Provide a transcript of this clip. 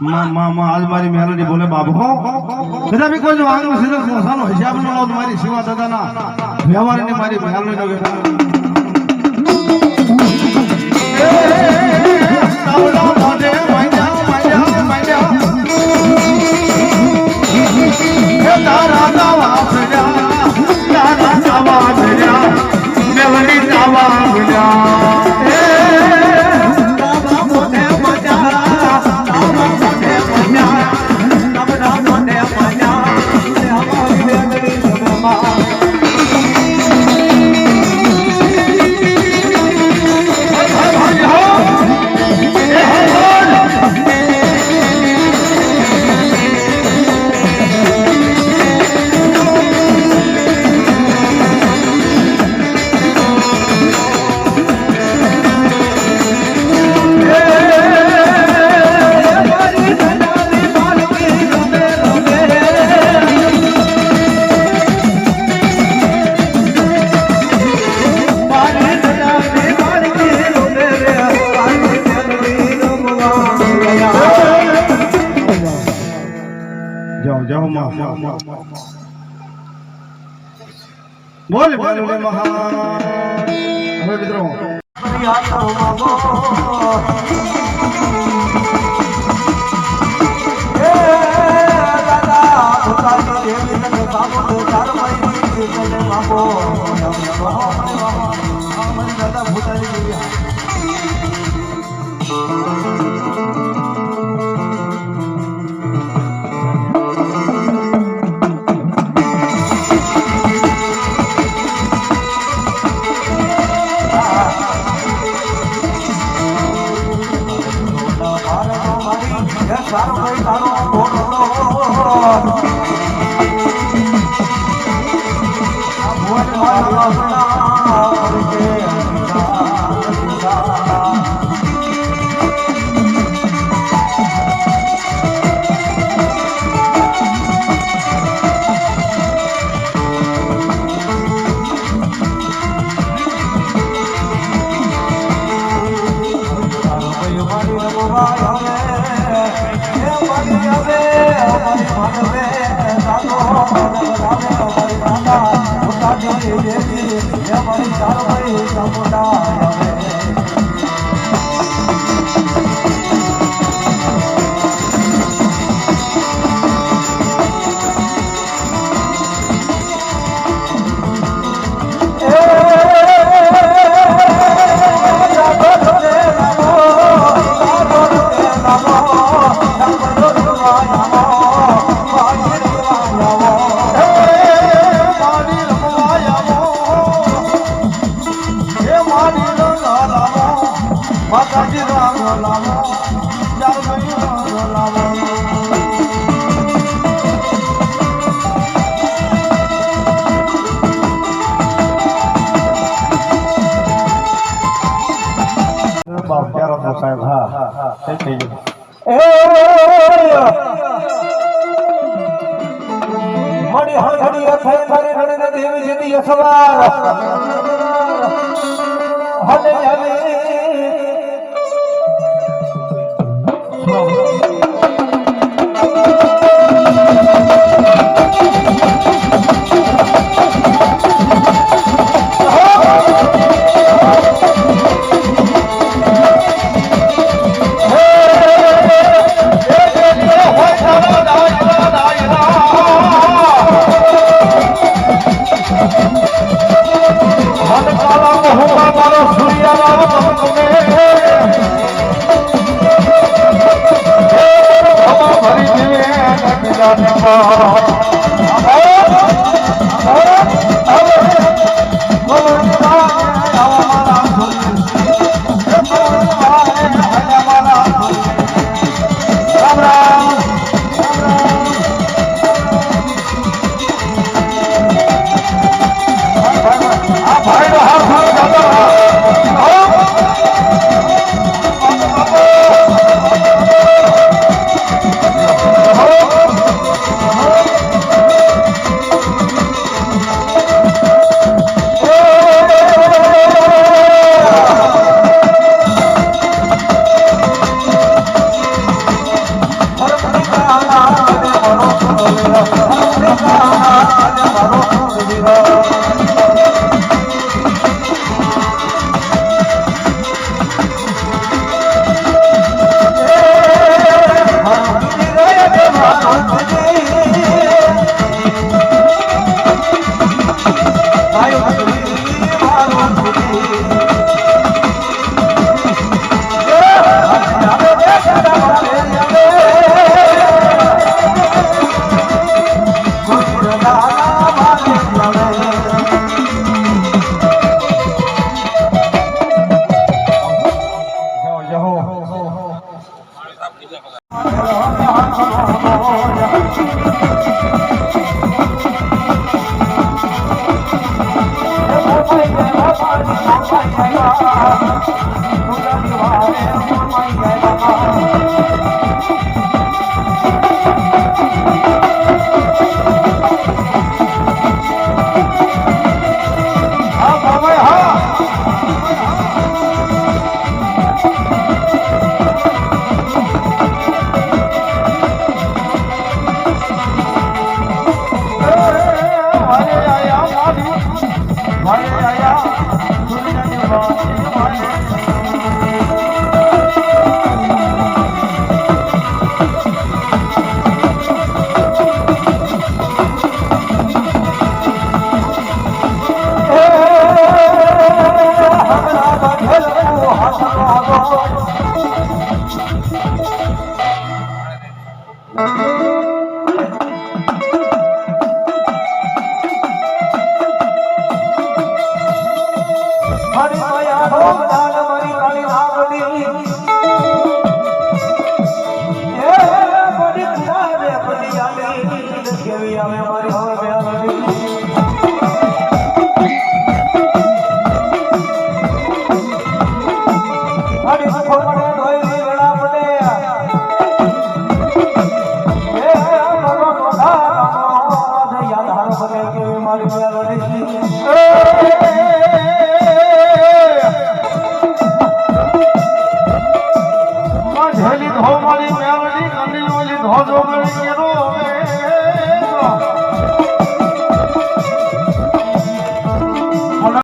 મારી મેલડી બોલે, બાબુ કદાચ કોઈ આંગણ સીધો મોસાનો હિસાબ ન આવો મારી સેવા દાદાના વ્યવહારની મારી મેલડી તારા બોલ બોલ મહા હવે મિત્રો. માતાજી જીતી હલે હલે. Oh, મારી માયા ભોગ